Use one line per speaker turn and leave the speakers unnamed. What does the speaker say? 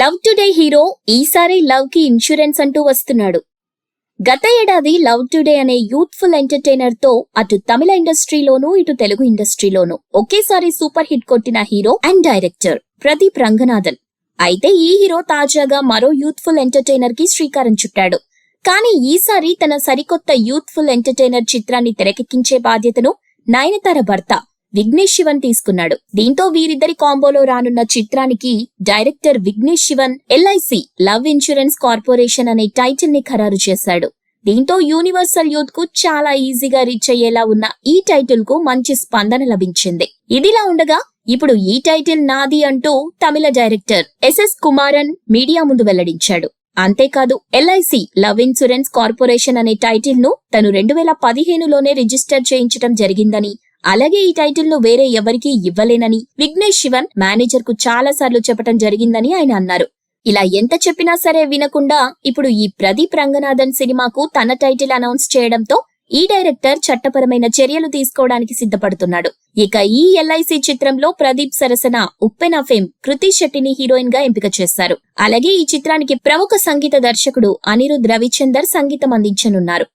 Love Today hero ఈసారి లవ్కి insurance అంటూ వస్తున్నాడు. గత ఏడాది లవ్ టుడే అనే యూత్ఫుల్ ఎంటర్టైనర్తో అటు తమిళ ఇండస్ట్రీలోనూ ఇటు తెలుగు ఇండస్ట్రీలోనూ ఒకేసారి సూపర్ హిట్ కొట్టిన hero and director Pradeep Ranganathan. అయితే ఈ హీరో తాజాగా మరో యూత్ఫుల్ ఎంటర్టైనర్కి శ్రీకారం చుట్టాడు. కానీ ఈసారి తన సరికొత్త యూత్ఫుల్ ఎంటర్టైనర్ చిత్రాన్ని తెరకెక్కించే బాధ్యతను నయనతార భర్త విఘ్నేష్ శివన్ తీసుకున్నాడు. దీంతో వీరిద్దరి కాంబోలో రానున్న చిత్రానికి director Vignesh Shivan LIC love insurance corporation అనే టైటిల్ని ఖరారు చేశాడు. దీంతో యూనివర్సల్ యూత్కు చాలా ఈజీగా రీచ్ అయ్యేలా ఉన్న ఈ టైటిల్కు మంచి స్పందన లభించింది. ఇదిలా ఉండగా ఇప్పుడు ఈ టైటిల్ నాది అంటూ Tamil director SS Kumaran media ముందు వెల్లడించాడు. అంతేకాదు ఎల్ఐసి లవ్ ఇన్సూరెన్స్ కార్పొరేషన్ అనే టైటిల్ను తను రెండు వేల పదిహేనులోనే రిజిస్టర్ చేయించడం జరిగిందని అలాగే ఈ టైటిల్ను వేరే ఎవరికీ ఇవ్వలేనని విఘ్నేష్ శివన్ మేనేజర్కు చాలా సార్లు చెప్పడం జరిగిందని ఆయన అన్నారు. ఇలా ఎంత చెప్పినా సరే వినకుండా ఇప్పుడు ఈ ప్రదీప్ రంగనాథన్ సినిమాకు తన టైటిల్ అనౌన్స్ చేయడంతో ఈ డైరెక్టర్ చట్టపరమైన చర్యలు తీసుకోవడానికి సిద్ధపడుతున్నాడు. ఇక ఈ ఎల్ఐసి చిత్రంలో ప్రదీప్ సరసన ఉప్పెన ఫేమ్ కృతి శెట్టిని హీరోయిన్గా ఎంపిక చేశారు. అలాగే ఈ చిత్రానికి ప్రముఖ సంగీత దర్శకుడు అనిరుద్ రవిచందర్ సంగీతం అందించనున్నారు.